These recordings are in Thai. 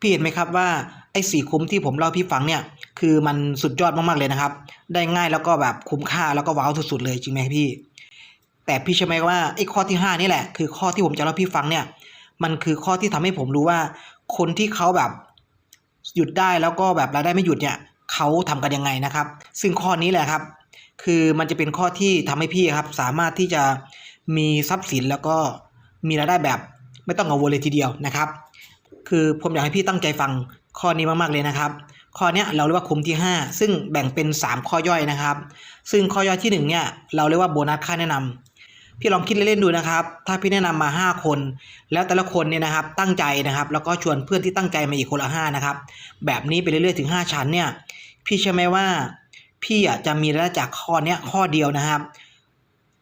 พี่เห็นไหมครับว่าไอ้สี่คุ้มที่ผมเล่าพี่ฟังเนี่ยคือมันสุดยอดมากๆเลยนะครับ ได้ง่ายแล้วก็แบบคุ้มค่าแล้วก็ว้าวสุดๆเลยจริงไหมพี่ แต่พี่เชื่อไหมว่าไอ้ข้อที่ห้านี่แหละ คือข้อที่ผมจะเล่าพี่ฟังเนี่ยมันคือข้อที่ทำให้ผมรู้ว่า คนที่เขาแบบหยุดได้แล้วก็แบบรายได้ไม่หยุดเนี่ยเขาทำกันยังไงนะครับ ซึ่งข้อนี้แหละครับ คือมันจะเป็นข้อที่ทำให้พี่ครับ สามารถที่จะมีทรัพย์สินแล้วก็มีรายได้แบบไม่ต้องกังวลเลยทีเดียวนะครับ คือผมอยากให้พี่ตั้งใจฟังข้อนี้มากๆเลยนะครับ ข้อนี้เราเรียกว่าคุมที่ 5 ซึ่งแบ่งเป็น 3 ข้อย่อยนะครับ ซึ่งข้อย่อยที่1เนี่ยเราเรียกว่าโบนัสค่าแนะนำพี่ลองคิดเล่นๆดูนะครับ ถ้าพี่แนะนำมา 5 คน แล้วแต่ละคนเนี่ยนะครับตั้งใจนะครับ แล้วก็ชวนเพื่อนที่ตั้งใจมาอีกคนละ5นะครับแบบนี้ไปเรื่อยๆถึง 5 ชั้นเนี่ยพี่เชื่อไหมว่า พี่จะมีรายได้จากข้อนี้ข้อเดียวนะครับ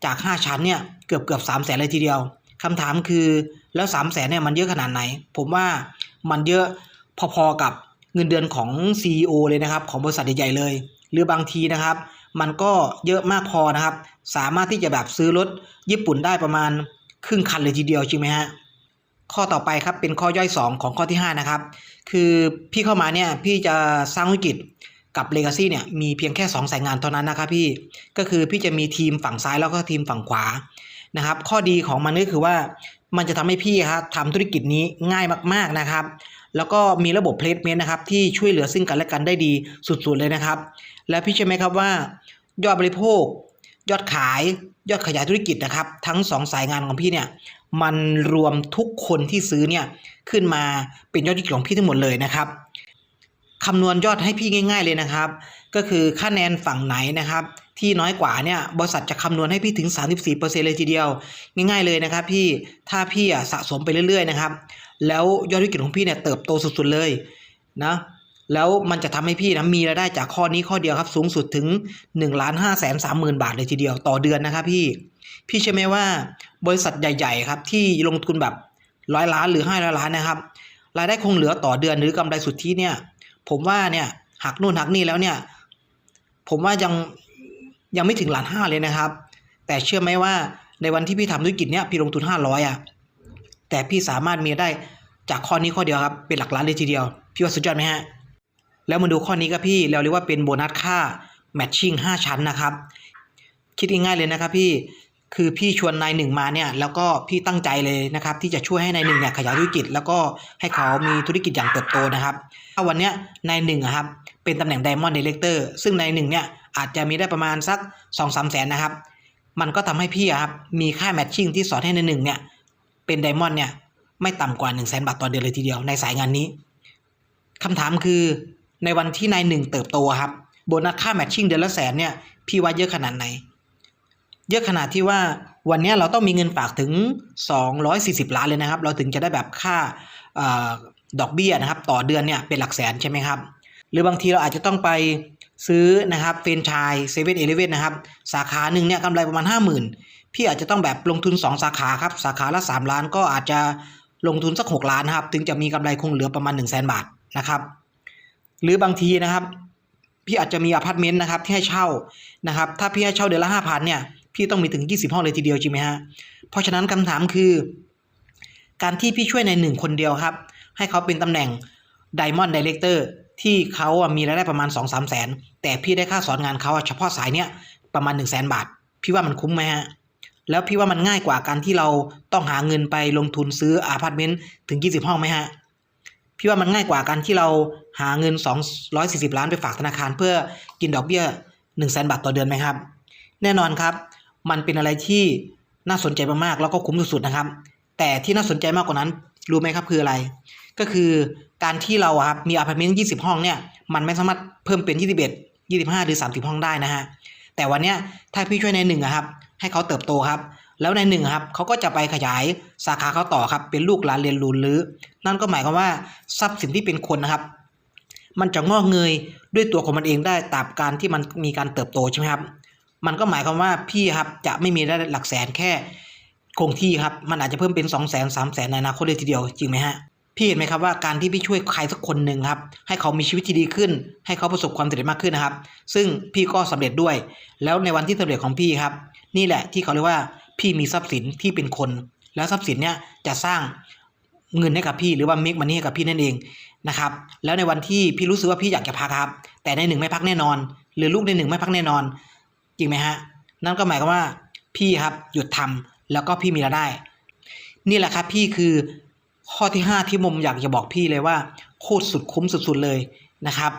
จาก 5 ชั้นเนี่ยเกือบเกือบสามแสนเลยทีเดียว คำถามคือแล้ว3ามแสนเนี่ยมันเยอะขนาดไหน ผมว่ามันเยอะพอๆกับเงินเดือนของ CEO เลยนะครับ ของบริษัทใหญ่ๆเลย หรือบางทีนะครับ มันก็เยอะมากพอนะครับ สามารถที่จะแบบซื้อรถญี่ปุ่นได้ประมาณครึ่งคันเลยทีเดียวจริงไหมฮะข้อต่อไปครับเป็นข้อย่อย 2 ของข้อที่ 5 นะครับ คือพี่เข้ามาเนี่ยพี่จะสร้างธุรกิจกับ Legacy เนี่ยมีเพียงแค่ 2 สายงานเท่านั้นนะครับพี่ก็คือพี่จะมีทีมฝั่งซ้ายแล้วก็ทีมฝั่งขวา นะครับ ข้อดีของมันก็คือว่ามันจะทำให้พี่ครับทำธุรกิจนี้ง่ายมากๆนะครับ แล้วก็มีระบบ placement นะครับที่ช่วยเหลือซึ่งกันและกันได้ดีสุดๆเลยนะครับ และพี่เชื่อไหมครับว่า ยอดบริโภค ยอดขาย ยอดขยายธุรกิจนะครับ ทั้งสองสายงานของพี่เนี่ยมันรวมทุกคนที่ซื้อเนี่ยขึ้นมาเป็นยอดธุรกิจของพี่ทั้งหมดเลยนะครับ คำนวณยอดให้พี่ง่าย ๆเลยนะครับ ก็คือคะแนนฝั่งไหนนะครับ ที่น้อยกว่าเนี่ยบริษัทจะคำนวณให้พี่ถึง 34%เลยทีเดียว ง่าย ๆเลยนะครับ พี่ถ้าพี่สะสมไปเรื่อย ๆ นะครับ แล้วยอดธุรกิจของพี่เนี่ยเติบโตสุดๆเลยนะแล้วมันจะทำให้พี่นะมีรายได้จากข้อนี้ข้อเดียวครับ สูงสุดถึง1นึ่งล้านห้าแสนสามหมื่นบาทเลยทีเดียวต่อเดือนนะครับพี่ พี่เชื่อไหมว่าบริษัทใหญ่ ๆ ครับที่ลงทุนแบบร้อยล้านหรือห้าร้อยล้านนะครับ รายได้คงเหลือต่อเดือนหรือกำไรสุทธิเนี่ย ผมว่าเนี่ยหักนู่นหักนี่แล้วเนี่ย ผมว่ายังยังไม่ถึงล้านห้าเลยนะครับ แต่เชื่อไหมว่าในวันที่พี่ทำธุรกิจเนี่ยพี่ลงทุนห้าร้อยอะแต่พี่สามารถมีได้จากข้อนี้ข้อเดียวครับ เป็นหลักล้านเลยทีเดียว พี่ว่าสุดยอดไหมฮะ แล้วมาดูข้อนี้ครับพี่เราเรียกว่าเป็นโบนัสค่าแมทชิ่ง5ชั้นนะครับ คิดง่ายๆเลยนะครับพี่ คือพี่ชวนนายหนึ่งมาเนี่ยแล้วก็พี่ตั้งใจเลยนะครับ ที่จะช่วยให้นายหนึ่งเนี่ยขยายธุรกิจ แล้วก็ให้เขามีธุรกิจอย่างเติบโตนะครับถ้าวันเนี้ยนายหนึ่งอะครับเป็นตำแหน่งไดมอนด์เดเ e กเตอร์ซึ่งนายหนึ่งเนี่ยอาจจะมีได้ประมาณสัก2องสามแสนนะครับ มันก็ทำให้พี่อะครับมีค่าแมทชิ่งที่สอนให้นายหนึ่งเนี่ยเป็นไดมอนด์เนี่ยไม่ต่ำกว่า1นึ่งแสนบาทต่อเดือนเลยทีเดียวในสายงานนี้คำถามคือในวันที่นายหนึ่งเติบโตครับโบนัสค่าแมทชิ่งเดือนละแสนเนี่ยพี่ว่าเยอะขนาดไหน เยอะขนาดที่ว่าวันนี้เราต้องมีเงินฝากถึง 240 ล้านเลยนะครับ เราถึงจะได้แบบค่าอดอกเบี้ยนะครับ ต่อเดือนเนี่ยเป็นหลักแสนใช่ไหมครับ หรือบางทีเราอาจจะต้องไปซื้อนะครับเฟรนชส์เซเว่นเอเลเว่นนะครับ สาขาหนึ่งเนี่ยกำไรประมาณ 50,000 พี่อาจจะต้องแบบลงทุน 2 สาขาครับ สาขาละ 3 ล้านก็อาจจะลงทุนสัก 6 ล้านนะครับ ถึงจะมีกำไรคงเหลือประมาณ 1 0 0 0 0แบาทนะครับ หรือบางทีนะครับ พี่อาจจะมีอพาร์ตเมนต์นะครับที่ให้เช่านะครับ ถ้าพี่ให้เช่าเดือนละห้าพันเนี่ย พี่ต้องมีถึง 20 ห้องเลยทีเดียวจริงไหมฮะ เพราะฉะนั้นคำถามคือ การที่พี่ช่วยในหนึ่งคนเดียวครับ ให้เขาเป็นตำแหน่ง Diamond Director ที่เขามีรายได้ประมาณ 2 3 0 0แสนแต่พี่ได้ค่าสอนงานเขาเฉพาะสายเนี้ยประมาณ 1 0 0 0 0แสนบาท พี่ว่ามันคุ้มไหมฮะ แล้วพี่ว่ามันง่ายกว่าการที่เราต้องหาเงินไปลงทุนซื้ออพาร์ตเมนต์ถึง 20 ห้องไหมฮะพี่ว่ามันง่ายกว่าการที่เราหาเงิน 240 ล้านไปฝากธนาคารเพื่อกินดอกเบี้ย1 0 0 0 0แสนบาทต่อเดือนไหมครับ แน่นอนครับ มันเป็นอะไรที่น่าสนใจมากๆแล้วก็คุ้มสุดๆนะครับ แต่ที่น่าสนใจมากกว่านั้น รู้ไหมครับคืออะไร ก็คือการที่เราอะครับมีอพาร์ตเมนต์20 ห้องเนี่ยมันไม่สามารถเพิ่มเป็น 21 25 หรือ 30 ห้องได้นะฮะแต่วันเนี้ยถ้าพี่ช่วยในหนึ่งอะครับ ให้เขาเติบโตครับ แล้วในหนึ่งครับเขาก็จะไปขยายสาขาเขาต่อครับ เป็นลูกหลานเรียนรู้หรือ นั่นก็หมายความว่าทรัพย์สินที่เป็นคนนะครับ มันจะงอกเงยด้วยตัวของมันเองได้ตามการที่มันมีการเติบโตใช่ไหมครับ มันก็หมายความว่าพี่ครับจะไม่มีได้หลักแสนแค่คงที่ครับ มันอาจจะเพิ่มเป็น2 0 0 0 0 0 3 0 0 0 0ในอนาคตเลยทีเดียวจริงไหมฮะพี่เห็นไหมครับว่าการที่พี่ช่วยใครสักคนหนึ่งครับ ให้เขามีชีวิตที่ดีขึ้น ให้เขาประสบความสำเร็จมากขึ้นนะครับ ซึ่งพี่ก็สำเร็จด้วย แล้วในวันที่สำเร็จของพี่ครับ นี่แหละที่เขาเรียกว่าพี่มีทรัพย์สินที่เป็นคน แล้วทรัพย์สินเนี่ยจะสร้างเงินให้กับพี่หรือว่า make money ให้กับพี่นั่นเองนะครับ แล้วในวันที่พี่รู้สึกว่าพี่อยากจะพักครับ แต่ในหนึ่งไม่พักแน่นอน หรือลูกในหนึ่งไม่พักแน่นอน จริงไหมฮะ นั่นก็หมายความว่าพี่ครับหยุดทำแล้วก็พี่มีรายได้ นี่แหละครับพี่คือข้อที่ 5 ที่มุมอยากจะบอกพี่เลยว่าโคตรสุดคุ้มสุดๆเลยนะครับ